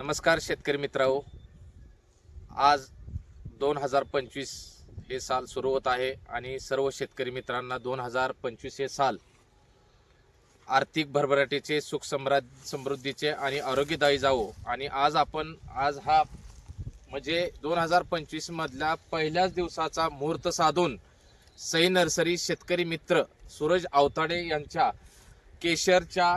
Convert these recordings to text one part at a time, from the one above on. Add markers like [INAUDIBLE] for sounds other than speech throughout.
नमस्कार शेतकरी मित्रांनो. आज दोन हजार पंचवीस हे साल सुरू होत आहे आणि सर्व शेतकरी मित्रांना दोन हजार पंचवीस हे साल आर्थिक भरभराटीचे सुख समृद्ध समृद्धीचे आणि आरोग्यदायी जावो. आणि आज आपण आज हा म्हणजे दोन हजार पंचवीसमधल्या पहिल्याच दिवसाचा मुहूर्त साधून सई नर्सरी शेतकरी मित्र सूरज आवताडे यांच्या केशरच्या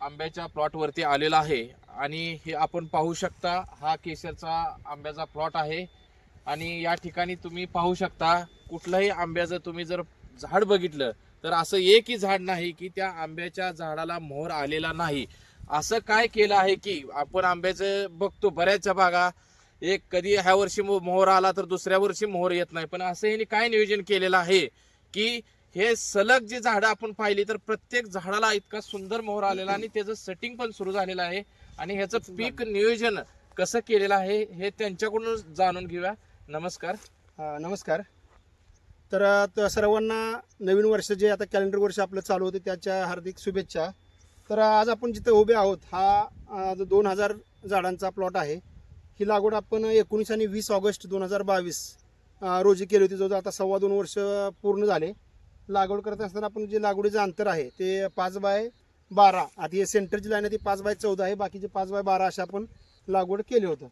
आंब्याच्या प्लॉटवरती आलेला आहे. आणि हे आपण पाहू शकता हा केसरचा आंब्याचा प्लॉट आहे. आणि या ठिकाणी तुम्ही पाहू शकता कुठलंही आंब्याचं तुम्ही जर झाड बघितलं तर असं एकही झाड नाही की त्या आंब्याच्या झाडाला मोहर आलेला नाही. असं काय केलं आहे की आपण आंब्याचं बघतो बऱ्याचशा भागा एक कधी ह्या वर्षी मो- मोहर आला तर दुसऱ्या वर्षी मोहर येत नाही. पण असं ह्याने काय नियोजन केलेलं आहे की हे सलग जी झाडं आपण पाहिली तर प्रत्येक झाडाला इतका सुंदर मोहर आलेला आणि त्याचं सेटिंग पण सुरू झालेलं आहे. आणि ह्याचं पीक नियोजन कसं केलेलं आहे हे त्यांच्याकडून जाणून घेऊया. नमस्कार. अ, नमस्कार. तर अ, त- सर्वांना नवीन वर्ष जे आता कॅलेंडर वर्ष आपलं चालू होते त्याच्या हार्दिक शुभेच्छा. तर आज आपण जिथे उभे आहोत हा दोन हजार झाडांचा प्लॉट आहे ही लागवड आपण एकोणीस आणि वीस ऑगस्ट दोन हजार बावीस रोजी केली होती. जो आता सव्वा दोन वर्ष पूर्ण झाले. लागवड करत असताना आपण जे लागवडीचं अंतर आहे ते पाच बाय बारा. आता हे सेंटरची लाईन आहे ती पाच बाय चौदा आहे. बाकीचे पाच बाय बारा अशा आपण लागवड केली होतं.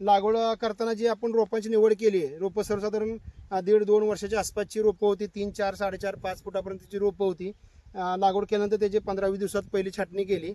लागवड करताना जी आपण रोपांची निवड केली आहे रोपं सर्वसाधारण दीड दोन वर्षाच्या आसपासची रोपं होती. तीन चार साडेचार पाच फुटापर्यंतची रोपं होती. लागवड केल्यानंतर त्याची पंधरा वीस दिवसात पहिली छाटणी केली.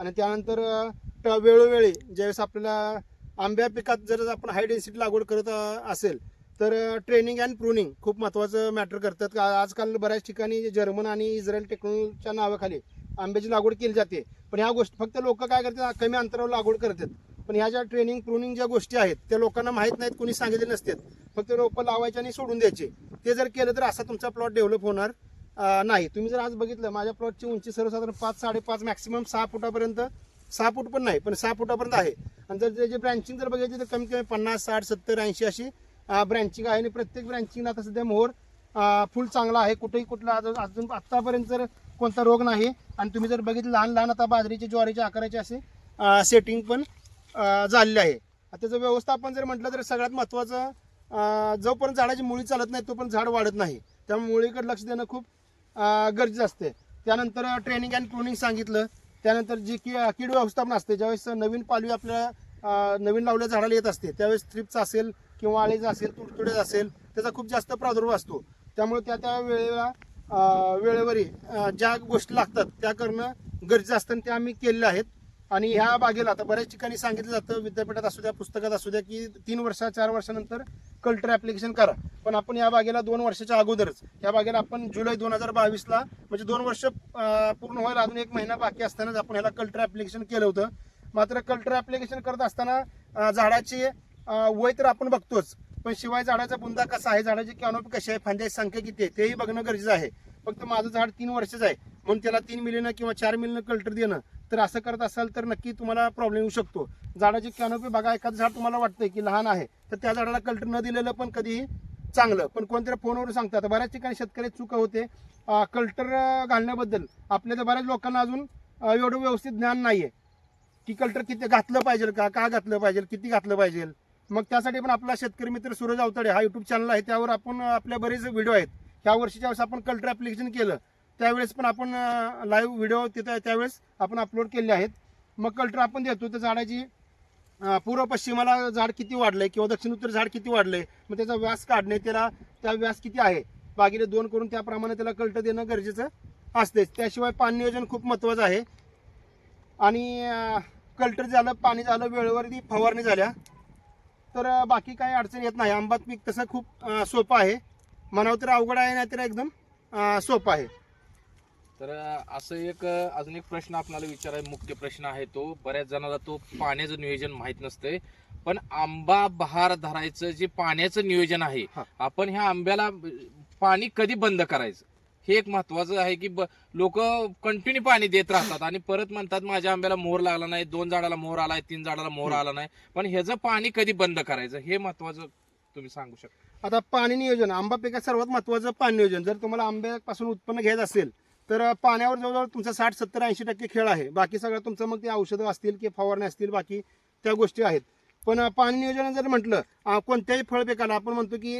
आणि त्यानंतर ट- वेळोवेळी ज्यावेळेस आपल्याला आंब्या पिकात जर आपण हाय डेन्सिटी लागवड करत असेल तर ट्रेनिंग अँड प्रुनिंग खूप महत्त्वाचं मॅटर करतात. का आजकाल बऱ्याच ठिकाणी जर्मन आणि इस्रायल टेक्नॉलॉजीच्या नावाखाली आंब्याची लागवड केली जाते. पण ह्या गोष्टी फक्त लोक काय करतात कमी अंतरावर लागवड करतात. पण ह्या ज्या ट्रेनिंग प्रुनिंग ज्या गोष्टी आहेत त्या लोकांना माहीत नाहीत कोणी सांगितले नसतात. फक्त रोपं लावायचे आणि सोडून द्यायचे. ते जर केलं तर असा तुमचा प्लॉट डेव्हलप होणार नाही. तुम्ही जर आज बघितलं माझ्या प्लॉटची उंची सर्वसाधारण पाच साडेपाच मॅक्सिमम सहा फुटापर्यंत सहा फूट पण नाही पण सहा फुटापर्यंत आहे. आणि जर त्याची ब्रँचिंग जर बघायची तर कमीत कमी पन्नास साठ सत्तर ऐंशी अशी ब्रँचिंग आहे. आणि प्रत्येक ब्रँचिंगला आता सध्या मोहर फुल चांगला आहे. कुठेही कुठला अजून अजून आत्तापर्यंत जर कोणता रोग नाही. आणि तुम्ही जर बघितलं लहान लहान आता बाजरीचे ज्वारीच्या आकाराचे असे सेटिंग पण झालेले आहे. त्याचं व्यवस्थापन जर म्हटलं तर सगळ्यात महत्त्वाचं जोपर्यंत झाडाची मुळी चालत नाही तोपर्यंत झाड वाढत नाही. त्यामुळे मुळीकडे लक्ष देणं खूप गरजेचं असते. त्यानंतर ट्रेनिंग अँड प्रुनिंग सांगितलं. त्यानंतर जी की कीड व्यवस्थापन असते ज्यावेळेस नवीन पालवी आपल्या नवीन लावल्या झाडाला येत असते त्यावेळेस थ्रिप्स असेल किंवा आळीचं असेल तुडतुडेज असेल त्याचा खूप जास्त प्रादुर्भाव असतो. त्यामुळे त्या त्या वेळेला वेळेवरी ज्या गोष्टी लागतात त्या करणं गरजेचं असतं आणि त्या आम्ही केलेल्या आहेत. आणि ह्या बागेला आता बऱ्याच ठिकाणी सांगितलं जातं विद्यापीठात असू द्या पुस्तकात असू द्या की तीन वर्षा चार वर्षानंतर कल्टर ॲप्लिकेशन करा. पण आपण या बागेला दोन वर्षाच्या अगोदरच या बागेला आपण जुलै दोन हजार बावीसला म्हणजे दोन वर्ष पूर्ण व्हायला अजून एक महिना बाकी असतानाच आपण ह्याला कल्टर ॲप्लिकेशन केलं होतं. मात्र कल्टर ॲप्लिकेशन करत असताना झाडाची वय तर आपण बघतोच. पण शिवाय झाडाचा बुंदा कसा आहे झाडाची कॅनोपी कशी आहे फांद्याची संख्या किती आहे तेही बघणं गरजेचं आहे. फक्त माझं झाड तीन वर्षाचं आहे. म्हणून त्याला तीन मिलीनं किंवा चार मिलीनं कल्टर देणं. तर असं करत असाल तर नक्की तुम्हाला प्रॉब्लेम येऊ शकतो. झाडाची कॅनोपी बघा एखादं झाड तुम्हाला वाटतंय की लहान आहे तर त्या झाडाला कल्टर न दिलेलं पण कधीही चांगलं. पण कोणतरी फोनवर सांगतात. बऱ्याच ठिकाणी शेतकरी चुका होते. कल्टर घालण्याबद्दल. आपल्या तर बऱ्याच लोकांना अजून एवढं व्यवस्थित ज्ञान नाही आहे की कल्टर किती घातलं पाहिजे का? का घातलं पाहिजे किती घातलं पाहिजे मग त्यासाठी पण आपला शेतकरी मित्र सूरज अवतडे हा युट्यूब चॅनल आहे. त्यावर आपण आपल्या बरेच व्हिडिओ आहेत. ह्या वर्षीच्या वेळेस आपण कल्टर ॲप्लिकेशन केलं. त्यावेळेस पण आपण लाईव्ह व्हिडिओ तिथं त्यावेळेस आपण अपलोड केले आहेत. मग कल्टर आपण देतो. तर झाडाची पूर्व पश्चिमाला झाड किती वाढलंय किंवा दक्षिण उत्तर झाड किती वाढलंय मग त्याचा व्यास काढणे त्याला त्या व्यास किती आहे बागेले दोन करून त्याप्रमाणे त्याला कल्टर देणं गरजेचं असते त्याशिवाय पाणी नियोजन खूप महत्त्वाचं आहे. आणि कल्टर झालं पाणी झालं वेळेवर ती फवारणी झाल्या. तर बाकी काही अडचण येत नाही. आंबात पीक तसं खूप सोपं आहे. म्हणावं तर अवघड आहे नाही तर एकदम सोपं आहे. तर असं एक अजून एक प्रश्न आपल्याला विचारायचा मुख्य प्रश्न आहे तो. बऱ्याच जणांना तो पाण्याचं नियोजन माहीत नसतंय. पण आंबा बहार धरायचं जे पाण्याचं नियोजन आहे. आपण ह्या आंब्याला पाणी कधी बंद करायचं? हे एक महत्वाचं आहे की लोक कंटिन्यू पाणी देत राहतात आणि परत म्हणतात माझ्या आंब्याला मोहर लागला नाही दोन झाडाला मोहर आलाय तीन झाडाला मोहर आला नाही. पण ह्याचं पाणी कधी बंद करायचं? हे महत्वाचं तुम्ही सांगू शकता. आता पाणी नियोजन आंबा पिकात सर्वात महत्वाचं पाणी नियोजन. जर तुम्हाला आंब्यापासून उत्पन्न घ्यायचं असेल तर पाण्यावर जवळजवळ तुमचा साठ सत्तर ऐंशी टक्के खेळ आहे. बाकी सगळं तुमचं मग ते औषधं असतील किंवा फवारणी असतील बाकी त्या गोष्टी आहेत. पण पाणी नियोजन जर म्हटलं कोणत्याही फळ पिकाला आपण म्हणतो की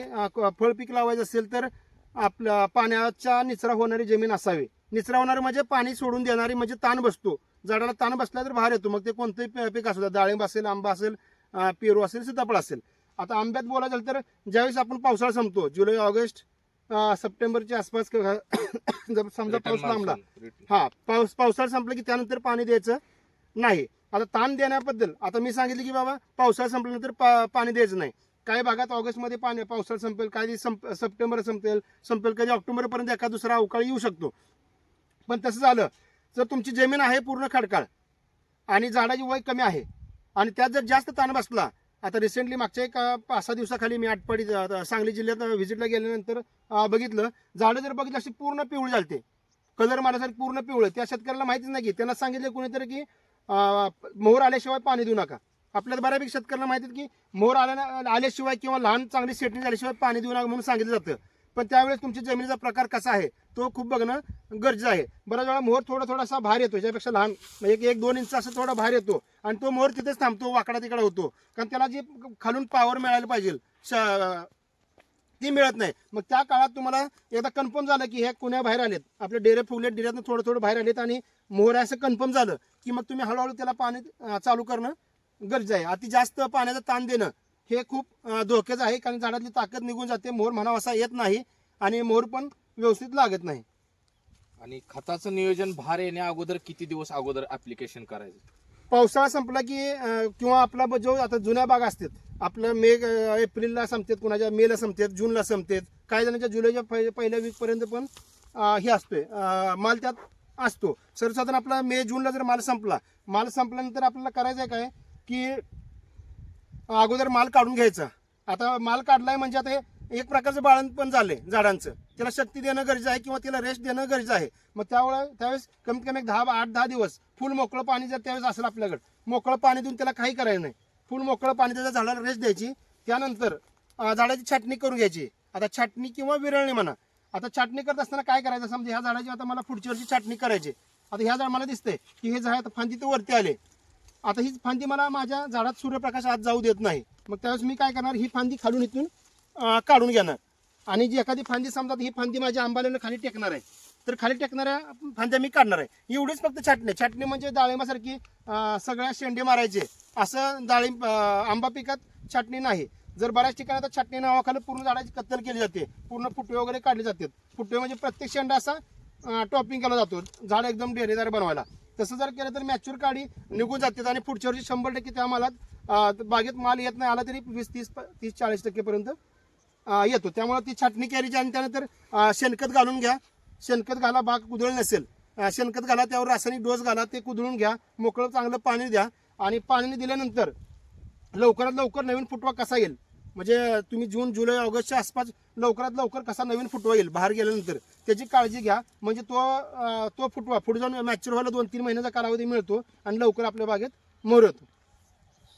फळपीक लावायचं असेल तर आपल्या पाण्याचा निचरा होणारी जमीन असावी. निचरा होणारी म्हणजे पाणी सोडून देणारी म्हणजे ताण बसतो. झाडाला ताण बसला तर बाहेर येतो. मग ते कोणतंही पीक असू द्या डाळिंब असेल आंबा असेल पेरू असेल सीताफळ असेल. आता आंब्यात बोलायचं झालं तर ज्यावेळेस आपण पावसाळा संपतो जुलै ऑगस्ट सप्टेंबरच्या आसपास [COUGHS] जर समजा पाऊस लांबला. हा पाऊस पावसाळा संपला की त्यानंतर पाणी द्यायचं नाही. आता ताण देण्याबद्दल आता मी सांगितलं की बाबा पावसाळा संपल्यानंतर पा- पाणी द्यायचं नाही. काही भागात ऑगस्टमध्ये पाणी पावसाळा संपेल काही संप सप्टेंबर संपेल संपेल कधी ऑक्टोबरपर्यंत एका दुसरा अवकाळी येऊ शकतो. पण तसं झालं जर तुमची जमीन आहे पूर्ण खडकाळ आणि झाडाची वय कमी आहे आणि त्यात जर जास्त ताण बसला आता रिसेंटली मागच्या एक पाच सहा दिवसाखाली मी आटपाडी सांगली जिल्ह्यात व्हिजिटला गेल्यानंतर बघितलं झाडं जर बघितलं अशी पूर्ण पिवळी झालते. कलर मारण्यासाठी पूर्ण पिवळं. त्या शेतकऱ्याला माहितीच नाही की त्यांना सांगितलं कोणीतरी की मोहर आल्याशिवाय पाणी देऊ नका. आपल्याला बऱ्यापैकी शेतकऱ्यांना माहिती की मोहर आल्या आल्याशिवाय किंवा लहान चांगली सेटिंग झाल्याशिवाय पाणी देऊ नका म्हणून सांगितलं जातं. पण त्यावेळेस तुमच्या जमिनीचा प्रकार कसा आहे तो खूप बघणं गरजेचं आहे. बऱ्याच वेळा मोहर थोडा थोडासा भार येतो याच्यापेक्षा लहान म्हणजे एक एक दोन इंच असं थोडा भार येतो आणि तो मोहर तिथेच थांबतो वाकडा तिकडा होतो. कारण त्याला जी खालून पॉवर मिळायला पाहिजे श- ती मिळत नाही. मग त्या काळात तुम्हाला एकदा कन्फर्म झालं की हे कुण्या बाहेर आलेत. आपले डेरे फुगले डेऱ्यातनं थोडं थोडं बाहेर आलेत आणि मोहर असं कन्फर्म झालं की मग तुम्ही हळूहळू त्याला पाणी चालू करणं गरजेचं आहे. अति जास्त पाण्याचं ताण देणं हे खूप धोक्याचं आहे. कारण झाडातली ताकद निघून जाते. मोहर म्हणावा असा येत नाही. आणि मोहर पण व्यवस्थित लागत नाही. आणि खताचं नियोजन भार येण्या अगोदर किती दिवस अगोदर ऍप्लिकेशन करायचं? पावसाळा संपला की किंवा आपला जो आता जुन्या बाग असतात आपलं मे एप्रिलला संपतात कुणाच्या मेला संपतात जूनला संपतात काही जणांच्या जुलैच्या पहि- पहिल्या वीकपर्यंत पण हे असतोय. माल त्यात असतो. सर्वसाधारण आपला मे जूनला जर माल संपला माल संपल्यानंतर आपल्याला करायचं आहे काय? की अगोदर माल काढून घ्यायचा. आता माल काढलाय म्हणजे आता हे एक प्रकारचं बाळण पण झालंय झाडांचं. त्याला शक्ती देणं गरजेचं आहे किंवा तिला रेस्ट देणं गरजेचं आहे. मग त्यावेळेस त्यावेळेस कमीत कमी एक दहा आठ दहा दिवस फुल मोकळं पाणी जर त्यावेळेस असेल आपल्याकडे मोकळं पाणी देऊन त्याला काही करायचं नाही. फुल मोकळं पाणी त्याच्या झाडाला रेस्ट द्यायची. त्यानंतर झाडाची छाटणी करून घ्यायची. आता छाटणी किंवा विरळणी म्हणा. आता छाटणी करत असताना काय करायचं? समजा ह्या झाडाची आता मला पुढच्या वर्षी छाटणी करायची आता ह्या झाड मला दिसतंय की हे झाड फांदी तर वरती आले. आता ही फांदी मला माझ्या झाडात सूर्यप्रकाश आत जाऊ देत नाही. मग त्यावेळेस मी काय करणार? ही फांदी खालून इथून काढून घेणार. आणि जी एखादी फांदी समजा ही फांदी माझ्या आंबाल्यानं खाली टेकणार आहे तर खाली टेकणाऱ्या फांद्या मी काढणार आहे. एवढीच फक्त छाटणी. छाटणी म्हणजे डाळिंबासारखी सगळ्या शेंडे मारायचे. असं डाळिंब आंबा पिकात छाटणी नाही. जर बऱ्याच ठिकाणी आता छाटणी नावाखाली पूर्ण झाडाची कत्तल केली जाते पूर्ण फुटवे वगैरे काढले जातात. फुटवे म्हणजे प्रत्येक शेंडा असा टॉपिंग केला जातो. झाड एकदम डेरेदार बनवायला. तसं जर केलं तर मॅच्युअर काडी निघून जातात आणि पुढच्या वर्षी शंभर टक्के त्या मालात बागेत माल येत नाही आला तरी वीस तीस तीस चाळीस टक्केपर्यंत येतो. त्यामुळे ती छाटणी करायची आणि त्यानंतर शेणखत घालून घ्या. शेणखत घाला बाग कुदळ नसेल. शेणखत घाला त्यावर रासायनिक डोस घाला ते कुदळून घ्या. मोकळं चांगलं पाणी द्या. आणि पाणी दिल्यानंतर लवकरात लवकर नवीन फुटवा कसा येईल? म्हणजे तुम्ही जून जुलै ऑगस्टच्या आसपास लवकरात लवकर कसा नवीन फुटवा येईल बाहेर गेल्यानंतर त्याची काळजी घ्या. म्हणजे तो तो फुटवा पुढे जाऊन मॅच्युअर व्हायला दोन तीन महिन्याचा कालावधी मिळतो आणि लवकर आपल्या बागेत मोर येतो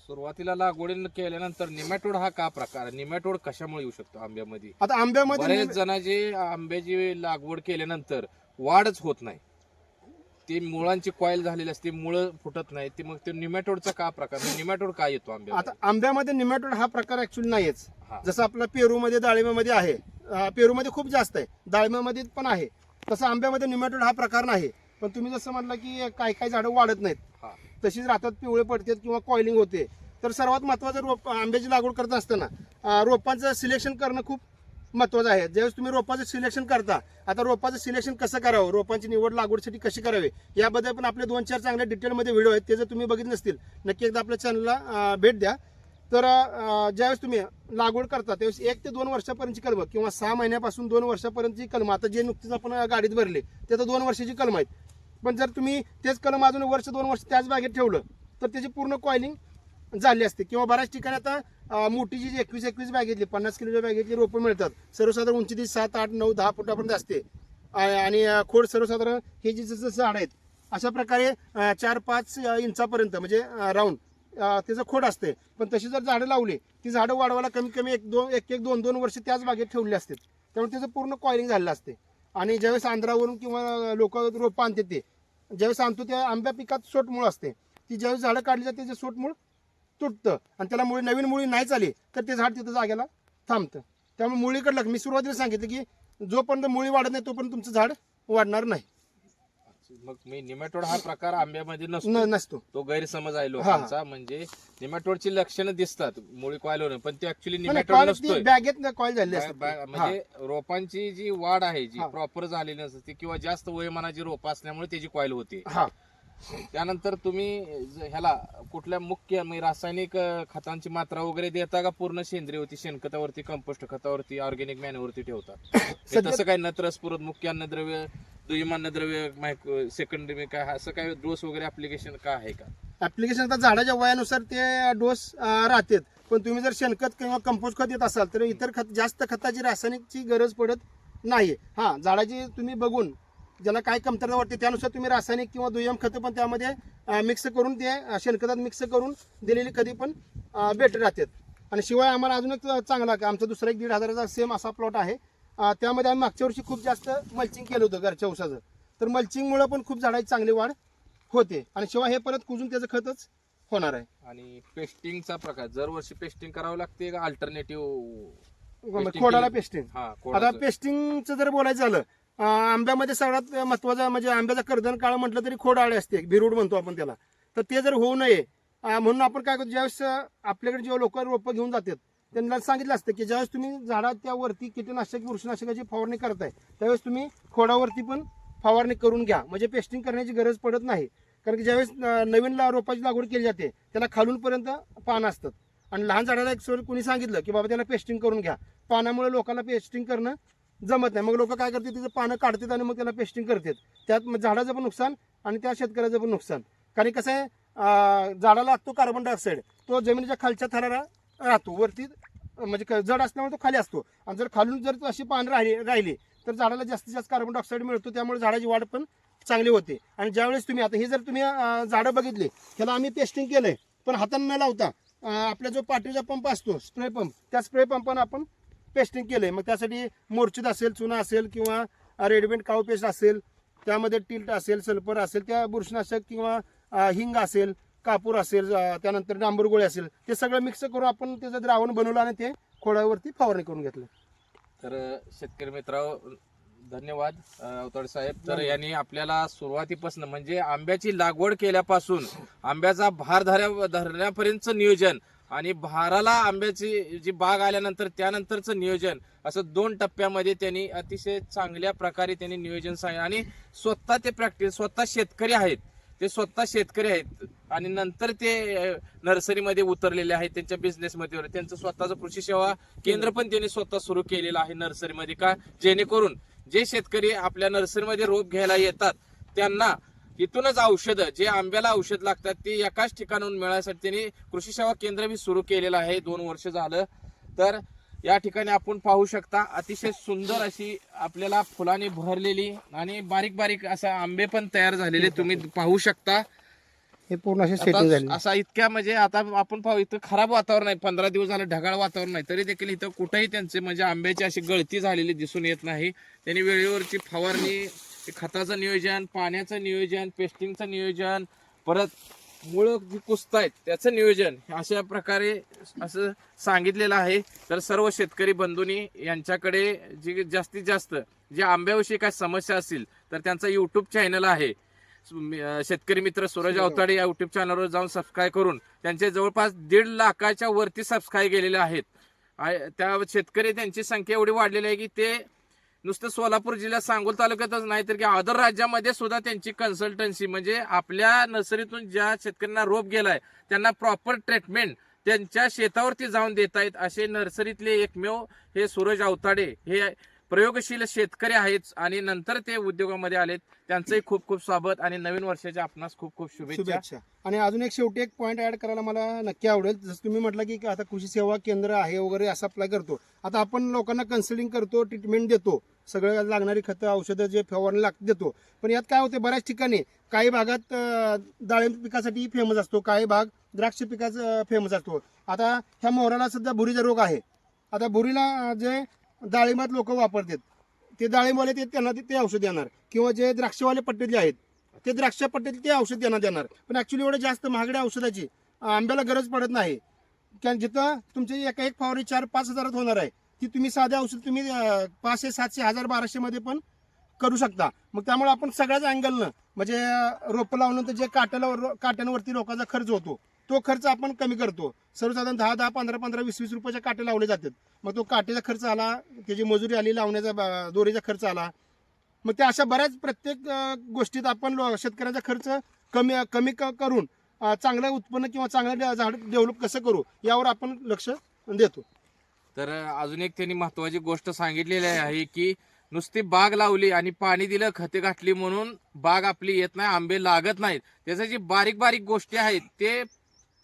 सुरुवातीला लागवडी केल्यानंतर निमॅटोड हा का प्रकार? निमॅटोड कशामुळे येऊ शकतो आंब्यामध्ये? आता आंब्यामध्ये बरेच जणांची आंब्याची लागवड केल्यानंतर वाढच होत नाही. ती मुळांची कॉईल झालेली असते मुळं फुटत नाही ते मग ते निमॅटोडचा का प्रकार? निमॅटोड का येतो आता आंब्यामध्ये निमॅटोड हा प्रकार ऍक्च्युली नाहीच हा. जसं आपला पेरूमध्ये डाळिंबामध्ये आहे. अं, पेरूमध्ये खूप जास्त आहे. डाळिंबामध्ये पण आहे. तसं आंब्यामध्ये निमॅटोड हा प्रकार नाही. पण तुम्ही जसं म्हटलं की काही काही झाडं वाढत नाहीत. हा. तशीच राहतात पिवळे पडतात किंवा कॉइलिंग होते. तर सर्वात महत्वाचं रोप आंब्याची लागवड करत असताना अं, रोपांचं सिलेक्शन करणं खूप महत्वाचं आहे. ज्यावेळेस तुम्ही रोपाचं सिलेक्शन करता आता रोपाचं सिलेक्शन कसं करावं? रोपांची निवड लागवडीसाठी कशी करावी? याबद्दल पण आपले दोन चार चांगल्या डिटेलमध्ये व्हिडिओ आहेत. ते जर तुम्ही बघित नसतील नक्की एकदा आपल्या चॅनलला भेट द्या. तर ज्यावेळेस तुम्ही लागवड करता त्यावेळेस एक ते दोन वर्षापर्यंतची कलम किंवा सहा महिन्यापासून दोन वर्षापर्यंतची कलम आता जे नुकतीच आपण गाडीत भरले ते तर दोन वर्षाची कलम आहेत. पण जर तुम्ही तेच कलम अजून वर्ष दोन वर्ष त्याच बागेत ठेवलं तर त्याची पूर्ण कॉइलिंग झाली असते. किंवा बऱ्याच ठिकाणी आता मोठी जी एकवीस एकवीस बॅग घेतली पन्नास किलोच्या बॅगेतली रोपं मिळतात. सर्वसाधारण उंची ती सात आठ नऊ दहा फुटापर्यंत असते. आणि खोड सर्वसाधारण हे जे जसं झाड आहेत अशा प्रकारे चार पाच इंचापर्यंत म्हणजे राऊंड त्याचं खोड असते. पण तशी जर झाडं लावली ती झाडं वाढवायला कमी कमी एक दोन एक एक दोन दोन वर्ष त्याच बागेत ठेवली असते. त्यामुळे त्याचं पूर्ण कॉइलिंग झालेलं असते. आणि ज्यावेळेस आंध्रावरून किंवा लोक रोपं आणते ते ज्यावेळेस आणतो त्या आंब्या पिकात सोटमूळ असते. ती ज्यावेळेस झाडं काढली जाते ते सोटमूळ तुटतं. आणि त्याला मुळी नवीन मुळी नाही चाली तर ते झाड तिथं जागेला थांबतं. त्यामुळे मुळीकडे लक्ष मी सुरुवातीला सांगितलं की जोपर्यंत मुळी वाढत नाही तोपर्यंत तुमचं झाड वाढणार नाही. मग मी निमॅटोड हा प्रकार आंब्यामध्ये नसतो. नसतो. तो गैरसमज आहे. लोकांचा. म्हणजे निमॅटोडची लक्षणं दिसतात मुळी होणं. पण ते ऍक्च्युली नाही, निमॅटोड कॉईल नसतोय. ती बॅगेत असते बा- म्हणजे रोपांची जी वाढ आहे जी. प्रॉपर झालेली नसते किंवा जास्त वयोमानाची रोप असल्यामुळे त्याची कॉईल होते. त्यानंतर तुम्ही ज- ह्याला कुठल्या मुख्य म्हणजे रासायनिक अं, खतांची मात्रा वगैरे देता का? पूर्ण सेंद्रिय होती शेणखतावरती कंपोस्ट खतावरती ऑर्गॅनिक मॅनवरती हे सध्या- तसं काय नत्रस पुरत मुख्य अन्नद्रव्य दुय्यम अन्नद्रव्य सेकंडरी काय असं काय डोस वगैरे ऍप्लिकेशन काय आहे का? ऍप्लिकेशन आता झाडाच्या वयानुसार ते डोस राहतात. पण तुम्ही जर शेणखत किंवा कंपोस्ट खत येत असाल तर इतर खत जास्त खताची रासायनिकची गरज पडत नाही हा झाडाची तुम्ही बघून ज्याला काय कमतरता वाटते त्यानुसार तुम्ही रासायनिक किंवा दुय्यम खतं पण त्यामध्ये मिक्स करून ते शेणखतात मिक्स करून दिलेली कधी पण बेटर राहतात. आणि शिवाय आम्हाला अजून एक चांगला का आमचा दुसरा एक दीड हजाराचा सेम असा प्लॉट आहे. त्यामध्ये आम्ही मागच्या वर्षी खूप जास्त मल्चिंग केलं होतं घरच्या ऊसाचं. तर मल्चिंगमुळे पण खूप झाडाची चांगली वाढ होते. आणि शिवाय हे परत कुजून त्याचं खतच होणार आहे. आणि पेस्टिंगचा प्रकार दरवर्षी पेस्टिंग करावं लागते का अल्टरनेटिव्ह खोडाला. पेस्टिंग हा आता? पेस्टिंगचं जर बोलायचं झालं आंब्यामध्ये सगळ्यात महत्त्वाचा म्हणजे आंब्याचा कर्दन काळ म्हटलं तरी खोड आळे असते बिरूड म्हणतो आपण त्याला. तर ते जर होऊ नये म्हणून आपण काय करतो ज्यावेळेस आपल्याकडे जेव्हा लोक रोपं घेऊन जातात त्यांना सांगितलं असतं की ज्यावेळेस तुम्ही झाडात त्यावरती कीटकनाशक बुरशीनाशकाची फवारणी करताय त्यावेळेस तुम्ही खोडावरती पण फवारणी करून घ्या. म्हणजे पेस्टिंग करण्याची गरज पडत नाही. कारण की ज्यावेळेस नवीन ला- रोपाची लागवड केली जाते त्याला खालूनपर्यंत पानं असतात. आणि लहान झाडाला एक सोड कोणी सांगितलं की बाबा त्याला पेस्टिंग करून घ्या. पानामुळे लोकांना पेस्टिंग करणं जमत नाही. मग लोक काय करतात तिचं पानं काढतात आणि मग त्याला पेस्टिंग करतात. त्यात मग झाडाचं पण नुकसान आणि त्या शेतकऱ्याचं पण नुकसान. कारण कसं आहे झाडाला लागतो कार्बन डायऑक्साईड तो जमिनीच्या खालच्या थराला राहतो. वरती म्हणजे क- जड असल्यामुळे तो खाली असतो. आणि जर खालून जर अशी पानं राहिली राहिली तर झाडाला जास्तीत जास्त कार्बन डायऑक्साईड मिळतो. त्यामुळे झाडाची वाढ पण चांगली होते. आणि ज्यावेळेस तुम्ही आता हे जर तुम्ही झाडं बघितली त्याला आम्ही पेस्टिंग आहे पण हातानं न लावता आपला जो पाठीचा पंप असतो स्प्रे पंप त्या स्प्रे पंपानं आपण पेस्टिंग केलं आहे मग त्यासाठी मोर्चित असेल चुना असेल किंवा रेडीमेड काऊ पेस्ट असेल त्यामध्ये टिल्ट असेल सल्फर असेल त्या बुरशीनाशक किंवा हिंग असेल कापूर असेल त्यानंतर डांबर गोळे असेल ते सगळं मिक्स करून आपण त्याचं द्रावण बनवलं आणि ते खोडावरती फवारणी करून घेतलं. तर शेतकरी मित्र धन्यवाद अ, अवताडे साहेब. तर यांनी आपल्याला सुरुवातीपासून म्हणजे आंब्याची लागवड केल्यापासून आंब्याचा भार धऱ्या धरण्यापर्यंतचं नियोजन आणि भाराला आंब्याची जी बाग आल्यानंतर त्यानंतरचं नियोजन असं दोन टप्प्यामध्ये त्यांनी अतिशय चांगल्या प्रकारे त्यांनी नियोजन सांग आणि स्वतः ते प्रॅक्टिस स्वतः शेतकरी आहेत. ते स्वतः शेतकरी आहेत. आणि नंतर ते नर्सरीमध्ये उतरलेले आहेत त्यांच्या बिझनेसमध्ये वगैरे. त्यांचं स्वतःचं कृषी सेवा केंद्र पण त्यांनी स्वतः सुरू केलेलं आहे नर्सरीमध्ये का? जेणेकरून जे शेतकरी आपल्या नर्सरीमध्ये रोप घ्यायला येतात त्यांना इथूनच औषधं जे आंब्याला औषध लागतात ते एकाच ठिकाणाहून मिळायसाठी त्यांनी कृषी सेवा केंद्र बी सुरू केलेलं आहे. दोन वर्ष झालं. तर या ठिकाणी आपण पाहू शकता अतिशय सुंदर अशी आपल्याला फुलांनी भरलेली आणि बारीक बारीक असा आंबे पण तयार झालेले तुम्ही पाहू शकता. हे पूर्ण असे आता सेटिंग झाले असा इतक्या म्हणजे आता आपण पाहू इथं खराब वातावरण आहे. पंधरा दिवस झालं ढगाळ वातावरण नाही. तरी देखील इथं कुठेही त्यांचे म्हणजे आंब्याची अशी गळती झालेली दिसून येत नाही. त्यांनी वेळेवरची फवारणी खताचं नियोजन पाण्याचं नियोजन पेस्टिंगचं नियोजन परत मुळं जी कुसतायत त्याचं नियोजन अशा प्रकारे असं सांगितलेलं आहे. तर सर्व शेतकरी बंधूंनी यांच्याकडे जी जास्तीत जास्त जे आंब्याविषयी काय समस्या असतील तर त्यांचा युट्यूब चॅनल आहे. शेतकरी मित्र सूरज अवताडे या युट्यूब चॅनलवर जाऊन सबस्क्राईब करून त्यांचे जवळपास दीड लाखाच्या वरती सबस्क्राईब गेलेले आहेत. त्या शेतकरी त्यांची संख्या एवढी वाढलेली आहे की ते नुसतं सोलापूर जिल्ह्यात सांगोल तालुक्यातच नाही तर की अदर राज्यामध्ये सुद्धा त्यांची कन्सल्टन्सी म्हणजे आपल्या नर्सरीतून ज्या शेतकऱ्यांना रोप गेलाय त्यांना प्रॉपर ट्रीटमेंट त्यांच्या शेतावरती जाऊन देत आहेत असे नर्सरीतले एकमेव हे सूरज अवताडे हे प्रयोगशील शेतकरी आहेत आणि नंतर ते उद्योगामध्ये आलेत. त्यांचंही खूप खूप स्वागत आणि नवीन वर्षाच्या आपणास खूप खूप शुभेच्छा. आणि अजून एक शेवटी एक पॉईंट ऍड करायला मला नक्की आवडेल. जसं तुम्ही म्हटलं की आता कृषी सेवा केंद्र आहे वगैरे असं अप्लाय करतो. आता आपण लोकांना कन्सल्टिंग करतो ट्रीटमेंट देतो. सगळं लागणारी खतं औषधं जे फवारणी लाग देतो. पण यात काय होते बऱ्याच ठिकाणी काही भागात डाळिंब पिकासाठी फेमस असतो. काही भाग द्राक्ष पिकाचा फेमस असतो. आता ह्या मोहराला सध्या भुरीचा रोग आहे. आता भुरीला जे डाळिंबात लोक वापरतात. ते डाळिंबवाले ते त्यांना ते- औषध देणार. किंवा जे द्राक्षवाले पट्टीतले आहेत ते द्राक्ष पट्टीतले ते औषध त्यांना देणार. पण ॲक्च्युली एवढं जास्त महागड्या औषधाची आंब्याला गरज पडत नाही. कारण जिथं तुमची एका एक फवारी चार पाच हजारात होणार आहे ती तुम्ही साधे औषध तुम्ही पाचशे सातशे हजार बाराशेमध्ये पण करू शकता. मग त्यामुळे आपण सगळ्याच अँगलनं म्हणजे रोपं लावल्यानंतर जे काट्याला काट्यांवरती रोपाचा खर्च होतो तो खर्च आपण कमी करतो. सर्वसाधारण दहा दहा पंधरा पंधरा वीस वीस रुपयाच्या काटे लावले जातात. मग तो काटेचा खर्च आला त्याची मजुरी आली लावण्याचा दोरीचा खर्च आला. मग त्या अशा बऱ्याच प्रत्येक गोष्टीत आपण लो- शेतकऱ्याचा खर्च कमी कमी क- करून चांगलं उत्पन्न किंवा चांगलं झाड डेव्हलप कसं करू यावर आपण लक्ष देतो. तर अजून एक त्यांनी महत्वाची गोष्ट सांगितलेली आहे की नुसती बाग लावली आणि पाणी दिलं खते घातली म्हणून बाग आपली येत नाही आंबे लागत नाहीत. त्याच्या जी बारीक बारीक गोष्टी आहेत ते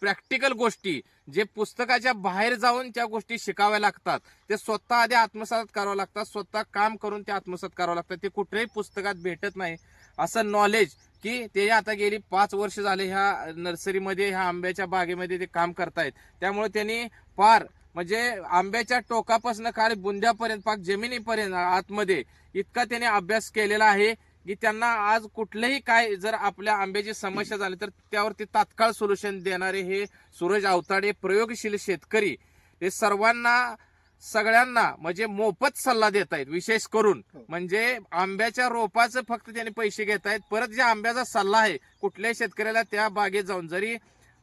प्रॅक्टिकल गोष्टी जे पुस्तकाच्या बाहेर जाऊन त्या गोष्टी शिकाव्या लागतात. ते स्वतः आधी आत्मसात करावं लागतात स्वतः काम करून ते आत्मसात करावं लागतात ते कुठल्याही पुस्तकात भेटत नाही. असं नॉलेज की ते आता गेली पाच वर्ष झाले ह्या नर्सरीमध्ये ह्या आंब्याच्या बागेमध्ये ते काम करतायत. त्यामुळे त्यांनी फार म्हणजे आंब्याच्या टोकापासून काळ बुंद्यापर्यंत पाक जमिनीपर्यंत आतमध्ये इतका त्याने अभ्यास केलेला आहे की त्यांना आज कुठलंही काय जर आपल्या आंब्याची समस्या झाली तर त्यावरती तात्काळ सोल्युशन देणारे हे सूरज अवताडे प्रयोगशील शेतकरी हे सर्वांना सगळ्यांना म्हणजे मोफत सल्ला देत आहेत विशेष करून हो. म्हणजे आंब्याच्या रोपाचं फक्त त्यांनी पैसे घेत आहेत परत जे आंब्याचा सल्ला आहे कुठल्याही शेतकऱ्याला त्या बागेत जाऊन जरी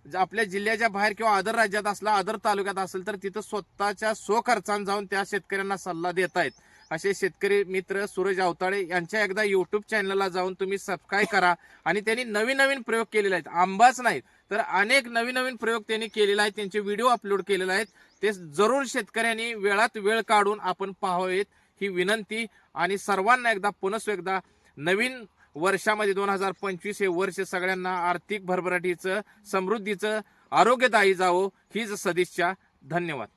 ज- आपल्या जिल्ह्याच्या बाहेर किंवा अदर राज्यात असला अदर तालुक्यात असेल तर तिथं स्वतःच्या स्वखर्चाने जाऊन त्या शेतकऱ्यांना सल्ला देत आहेत असे शेतकरी मित्र सूरज अवताळे यांच्या एकदा युट्यूब चॅनलला जाऊन तुम्ही सबस्क्राईब करा. आणि त्यांनी नवीन नवीन प्रयोग केलेले आहेत. आंबाच नाहीत तर अनेक नवीन नवीन प्रयोग त्यांनी केलेले आहेत. त्यांचे व्हिडिओ अपलोड केलेले आहेत. ते जरूर शेतकऱ्यांनी वेळात वेळ काढून आपण पाहावेत ही विनंती. आणि सर्वांना एकदा पुनः एकदा नवीन वर्षामध्ये दोन हजार पंचवीस हे वर्ष सगळ्यांना आर्थिक भरभराटीचं समृद्धीचं आरोग्यदायी जावो हीच सदिच्छा. धन्यवाद.